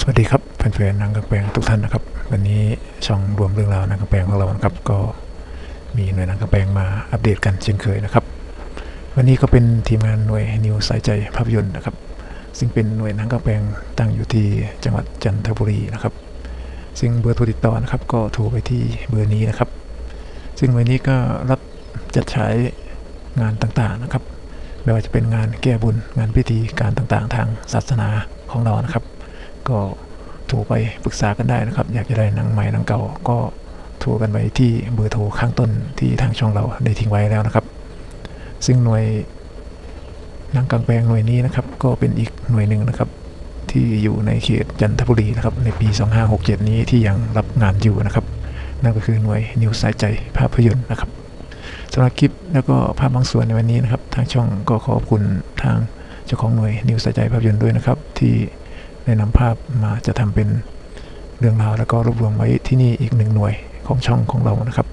สวัสดีครับแฟนๆนังกระแปงทุกท่านนะครับ วันนี้ช่องรวมเรื่องราวนังกระแปงของเรานะครับ ก็มีหน่วยนังกระแปงมาอัปเดตกันเช่นเคยนะครับ วันนี้ก็เป็นทีมงานหน่วยนิวสายใจภาพยนตร์นะครับ ซึ่งเป็นหน่วยนังกระแปงตั้งอยู่ที่จังหวัดจันทบุรีนะครับ ซึ่งเบอร์โทรติดต่อนะครับ ก็โทรไปที่เบอร์นี้นะครับ ซึ่งหน่วยนี้ก็รับจัดฉายงานต่างๆนะครับ ไม่ว่าจะเป็นงานแก้บุญงานพิธีการต่างๆ ทางศาสนาของเรานะครับ ก็โทรไปปรึกษากันได้นะครับ อยากจะได้หนังใหม่หนังเก่าก็โทรกันไปที่เบอร์โทรข้างต้นที่ทางช่องเราได้ทิ้งไว้แล้วนะครับ ซึ่งหน่วยนังกลางแปลงหน่วยนี้นะครับก็เป็นอีกหน่วยหนึ่งนะครับ ที่อยู่ในเขตจันทบุรีนะครับในปี 2567 นี้ที่ยังรับงานอยู่นะครับ นั่นก็คือหน่วยนิวสายใจภาพยนตร์นะครับ สำหรับคลิปแล้วก็ภาพบางส่วนในวันนี้นะครับ ทางช่องก็ขอบคุณทางเจ้าของหน่วยนิวสใจภาพยนตร์ด้วยนะครับ ที่ได้นำภาพมาจะทำเป็นเรื่องราวแล้วก็รวบรวมไว้ที่นี่อีกหนึ่งหน่วยของช่องของเรานะครับ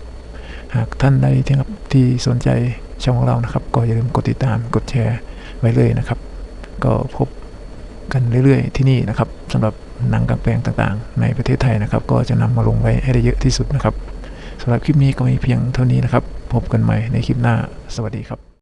หากท่านใดที่ครับที่สนใจช่องของเรานะครับ ก็อย่าลืมกดติดตามกดแชร์ไว้เลยนะครับ ก็พบกันเรื่อยๆที่นี่นะครับสำหรับหนังกลางแปลงต่างๆ ในประเทศไทยนะครับ ก็จะนำมาลงไว้ให้ได้เยอะที่สุดนะครับ สำหรับคลิปนี้ก็มีเพียงเท่านี้นะครับ พบกันใหม่ในคลิปหน้า สวัสดีครับ